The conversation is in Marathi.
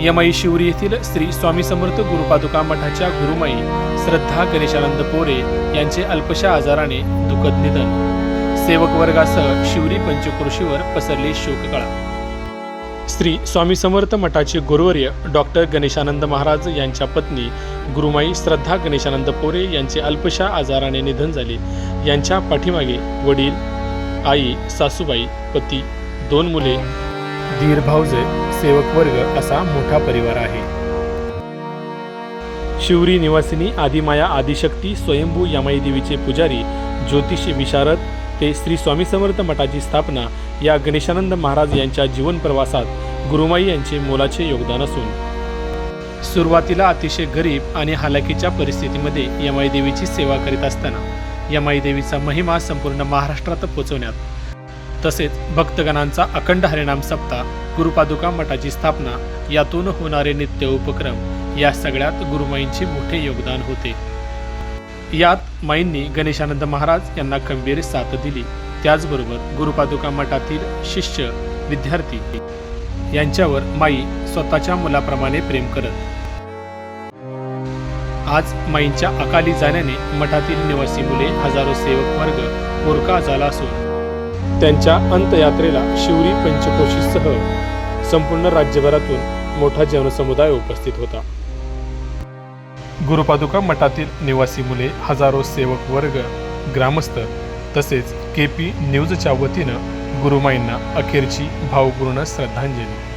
यमाई शिवरी येथील श्री स्वामी समर्थ गुरुपादुका मठाच्या गुरुमाई श्रद्धा गणेशानंद पोरे यांचे अल्पशा आजाराने दुःखद निधन. सेवक वर्गासह शिवरी पंचक्रोशीवर पसरली शोककळा. श्री स्वामी समर्थ मठाचे गुरुवर्य डॉक्टर गणेशानंद महाराज यांच्या पत्नी गुरुमाई श्रद्धा गणेशानंद पोरे यांचे अल्पशा आजाराने निधन झाले. यांच्या पाठीमागे वडील आई सासूबाई पती दोन मुले दीर भाऊजे सेवक वर्ग असा मोठा परिवार आहे. शिवरी निवासिनी आदिमाया आदिशक्ती स्वयंभू यमाई देवीचे पुजारी ज्योतिषी विशारद ते श्री स्वामी समर्थ मठाची स्थापना या गणेशानंद महाराज यांच्या जीवन प्रवासात गुरुमाई यांचे मोलाचे योगदान असून सुरुवातीला अतिशय गरीब आणि हालाकीच्या परिस्थितीमध्ये यमाई देवीची सेवा करीत असताना यमाई देवीचा महिमा संपूर्ण महाराष्ट्रात पोचवण्यात तसेच भक्तगणांचा अखंड हरिनाम सप्ताह गुरुपादुका मठाची स्थापना यातून होणारे नित्य उपक्रम या सगळ्यात गुरुमाईंचे मोठे योगदान होते. यात माईंनी गणेशानंद महाराज यांना खंबीर साथ दिली. त्याचबरोबर गुरुपादुका मठातील शिष्य विद्यार्थी यांच्यावर माई स्वतःच्या मुलाप्रमाणे प्रेम करत. आज माईंच्या अकाली जाण्याने मठातील निवासी मुले हजारो सेवक वर्ग पोरका झाला असून त्यांच्या अंतयात्रेला शिवरी पंचकोशीसह संपूर्ण राज्यभरातून मोठा जनसमुदाय उपस्थित होता. गुरुपादुका मठातील निवासी मुले हजारो सेवक वर्ग ग्रामस्थ तसेच के पी न्यूजच्या वतीनं गुरुमाईंना अखेरची भावपूर्ण श्रद्धांजली.